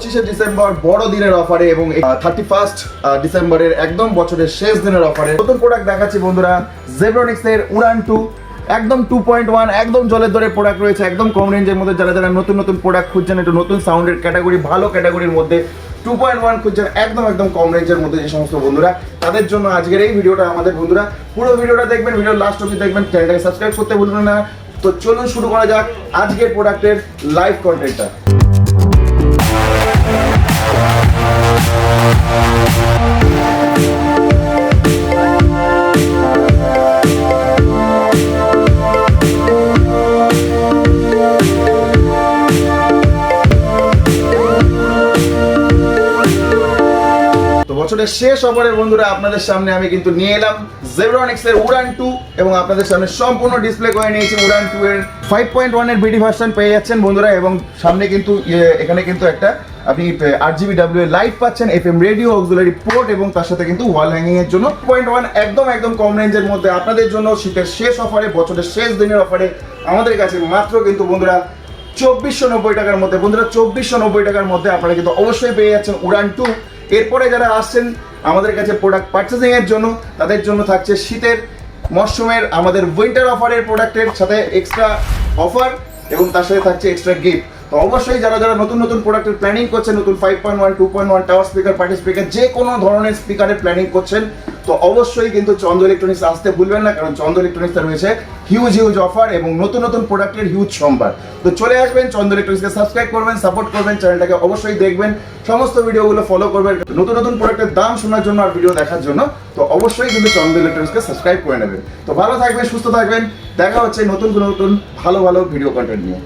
পঁচিশে ডিসেম্বর বড় দিনের অফারে এবং থার্টি ফার্স্ট ডিসেম্বরের একদম বছরের শেষ দিনের অফারে নতুন প্রোডাক্ট দেখাচ্ছি বন্ধুরা জেব্রনিক্স এর উড়ান টু একদম টু পয়েন্ট ওয়ান একদম জলের দরে প্রোডাক্ট রয়েছে, একদম কম রেঞ্জের মধ্যে যারা যারা নতুন নতুন প্রোডাক্ট খুঁজছেন, একটু নতুন সাউন্ডের ক্যাটাগরি ভালো ক্যাটাগরির মধ্যে টু পয়েন্ট ওয়ান খুঁজছেন, একদম একদম কম রেঞ্জের মধ্যে যে সমস্ত বন্ধুরা, তাদের জন্য আজকের এই ভিডিওটা আমাদের বন্ধুরা। পুরো ভিডিওটা দেখবেন ভিডিও লাস্ট অবধি দেখবেন চ্যানেলটাকে সাবস্ক্রাইব করতে ভুলবেন না। তো চলুন শুরু করা যাক আজকের প্রোডাক্টের লাইভ কন্টেন্টটা বছরের শেষ অফারের বন্ধুরা, আপনাদের সামনে আমি কিন্তু নিয়ে এলাম জেব্রনিক্স এর উড়ান টু এবং আপনাদের সামনে সম্পূর্ণ ডিসপ্লে করে নিয়েছি উড়ান টু এর ফাইভ পয়েন্ট ওয়ানের বিডি ভার্সন পেয়ে যাচ্ছেন বন্ধুরা এবং সামনে কিন্তু এখানে কিন্তু একটা আপনি আট জিবি ডাব্লিউ লাইট পাচ্ছেন F M radio auxiliary port এবং তার সাথে কিন্তু ওয়াল হ্যাঙ্গিং এর জন্য পয়েন্ট ওয়ান একদম একদম কম রেঞ্জের মধ্যে আপনাদের জন্য শীতের শেষ অফারে, বছরের শেষ দিনের অফারে আমাদের কাছে মাত্র কিন্তু বন্ধুরা চব্বিশশো নব্বই টাকার মধ্যে, বন্ধুরা চব্বিশশো নব্বই টাকার মধ্যে আপনারা কিন্তু অবশ্যই পেয়ে যাচ্ছেন উড়ান টু এরপরে যারা আসছেন আমাদের কাছে প্রোডাক্ট পার্চেসিং এর জন্য, তাদের জন্য থাকছে শীতের মরশুমের আমাদের উইন্টার অফারের প্রোডাক্টের সাথে এক্সট্রা অফার এবং তার সাথে থাকছে এক্সট্রা গিফট তো অবশ্যই যারা যারা নতুন নতুন প্রোডাক্টের প্ল্যানিং করছেন, নতুন five point one two point one tower speaker party speaker যে কোনো ধরনের স্পিকারের প্ল্যানিং করছেন তো অবশ্যই কিন্তু চন্দ্র ইলেকট্রনিক্স আসতে ভুলবেন না, কারণ চন্দ্র ইলেকট্রনিক্সে রয়েছে হিউজ হিউজ অফার এবং নতুন নতুন প্রোডাক্টের হিউজ সম্ভার। তো চলে আসবেন, চন্দ্র ইলেকট্রনিক্সকে সাবস্ক্রাইব করবেন সাপোর্ট করবেন চ্যানেলটাকে অবশ্যই দেখবেন, সমস্ত ভিডিওগুলো ফলো করবেন, নতুন নতুন প্রোডাক্টের দাম শোনার জন্য আর ভিডিও দেখার জন্য। তো অবশ্যই কিন্তু চন্দ্র ইলেকট্রনিক্সকে সাবস্ক্রাইব করে নেবেন। তো ভালো থাকবেন, সুস্থ থাকবেন, দেখা হচ্ছে নতুন নতুন ভালো ভালো ভিডিও কন্টেন্ট নিয়ে।